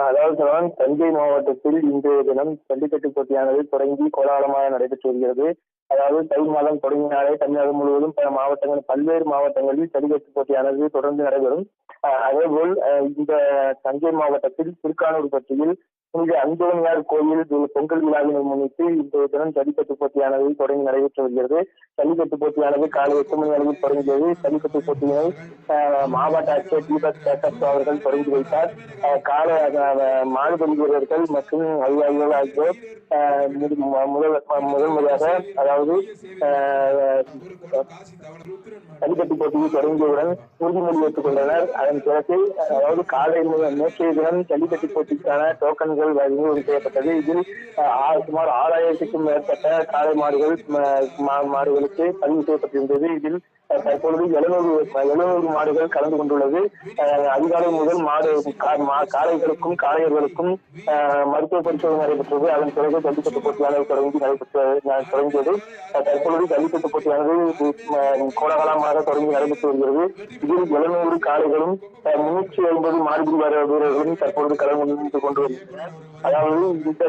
அதாவது தஞ்சை மாவட்டத்தில் இன்றைய தினம் ஜல்லிக்கட்டு போட்டியானது தொடங்கி கோலாகலமாக நடைபெற்று வருகிறது. அதாவது தை மாதம் தொடங்கினாலே தமிழ்நாடு முழுவதும் பல மாவட்டங்கள் பல்வேறு மாவட்டங்களில் ஜல்லிக்கட்டு போட்டியானது தொடர்ந்து நடைபெறும். அதேபோல் இந்த தஞ்சை மாவட்டத்தில் திருக்கானூர் பற்றியில் இங்கு அந்தோனியார் கோயில் பொங்கல் விழாவினை முன்னிட்டு இன்றைய தினம் ஜல்லிக்கட்டு போட்டியானது தொடங்கி நடைபெற்று வருகிறது. ஜல்லிக்கட்டு போட்டியானது காலை எட்டு மணி அளவில் தொடங்கியது. ஜல்லிக்கட்டு போட்டியினை மாவட்ட ஆட்சியர் தீபக் சேகப் அவர்கள் தொடங்கி வைத்தார். காலை கால வீரர்கள் மற்றும் அதிகாரிகள் ஆகியோர் முதல் முதல் முறையாக அதாவது ஜல்லிக்கட்டு போட்டியை தொடங்கியவுடன் உறுதிமொழி ஏற்றுக் கொண்டனர் அதன் பிறகு அதாவது காலை முதல் நேற்றைய தினம் ஜல்லிக்கட்டு போட்டிக்கான டோக்கன்கள் மாடுகள் அறிமுகம் செய்யப்பட்டது. இதில் சுமார் ஆறாயிரத்துக்கும் மேற்பட்ட காளை மாடுகள் மாடுகளுக்கு பதிவு செய்யப்பட்டிருந்தது. இதில் தற்பொழுது எழுநூறு எழுநூறு மாடுகள் கலந்து கொண்டுள்ளது. அதிகாலை முதல் மாடு காளைகளுக்கும் காளையர்களுக்கும் மருத்துவ பரிசோதனை நடைபெற்றது. அதன் பிறகு ஜல்லிக்கட்டு போட்டியானது தொடங்கி நடைபெற்ற தொடங்கியது. தற்பொழுது ஜல்லிக்கட்டு போட்டியானது அஹ், தொடங்கி நடைபெற்று வருகிறது. இதில் எழுநூறு காளைகளும் முன்னூற்றி ஐம்பது மாடுபிடி வீரர்களும் தற்பொழுது கலந்து கொண்டு வருகின்றனர். அதாவது இந்த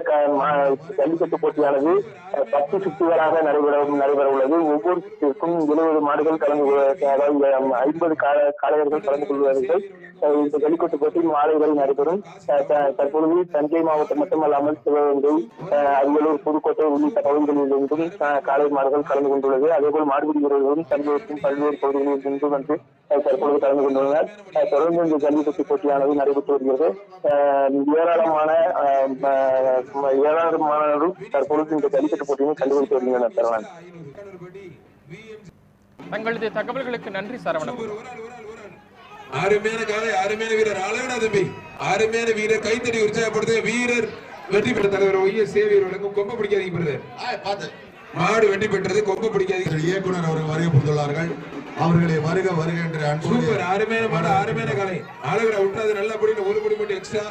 ஜல்லிக்கட்டு போட்டியானது பத்து சுற்றுகளாக நடைபெற நடைபெற உள்ளது ஒவ்வொரு சுற்றிற்கும் எழுபது மாடுகள் கலந்து அதாவது ஐம்பது காளையர்கள் கலந்து கொள்வார்கள். இந்த ஜல்லிக்கட்டு போட்டி மாலை வரை நடைபெறும் தற்பொழுது தஞ்சை மாவட்டம் மட்டுமல்லாமல் சிவகங்கை அரியலூர் புதுக்கோட்டை உள்ளிட்ட பகுதிகளிலிருந்தும் அஹ், காளை மாடுகள் கலந்து கொண்டுள்ளது. அதேபோல் மாடுபிடி வீரர்களும் தஞ்சைக்கும் பல்வேறு பகுதிகளில் இருந்து வந்து தற்பொழுது கலந்து கொண்டுள்ளனர். தொடர்ந்து இந்த ஜல்லிக்கட்டு போட்டியானது நடைபெற்று வருகிறது. ஏராளமான ம- ஏராளமானவர்கள் தற்பொழுது இந்த ஜல்லிக்கட்டு போட்டியை கண்டுபிடித்து வருகின்றனர் சரவணன். தங்களது தகவல்களுக்கு நன்றி சரவணன். அருமையான காலை அருமையான வீரர். அழகடா தம்பி. அருமையான வீரர். கைத்தடி உற்சாகப்படுத்த வீரர் வெற்றி பெற்ற தலைவர் ஒய்ய சேவியர் வழங்கும் கொம்ப பிடிக்காதீங்க பிரதர். மாடு வெற்றி பெற்றது கொம்ப பிடிக்காதீங்க. இயக்குனர் அவர்கள் வருகை புரிந்துள்ளார்கள் அவர்களை வருக வருக என்று அன்போடு சூப்பர். அருமையான மாடு அருமையான காலை. அழகடா விட்டாது நல்லபடின்னு ஒரு படி மட்டும் எக்ஸ்ட்ரா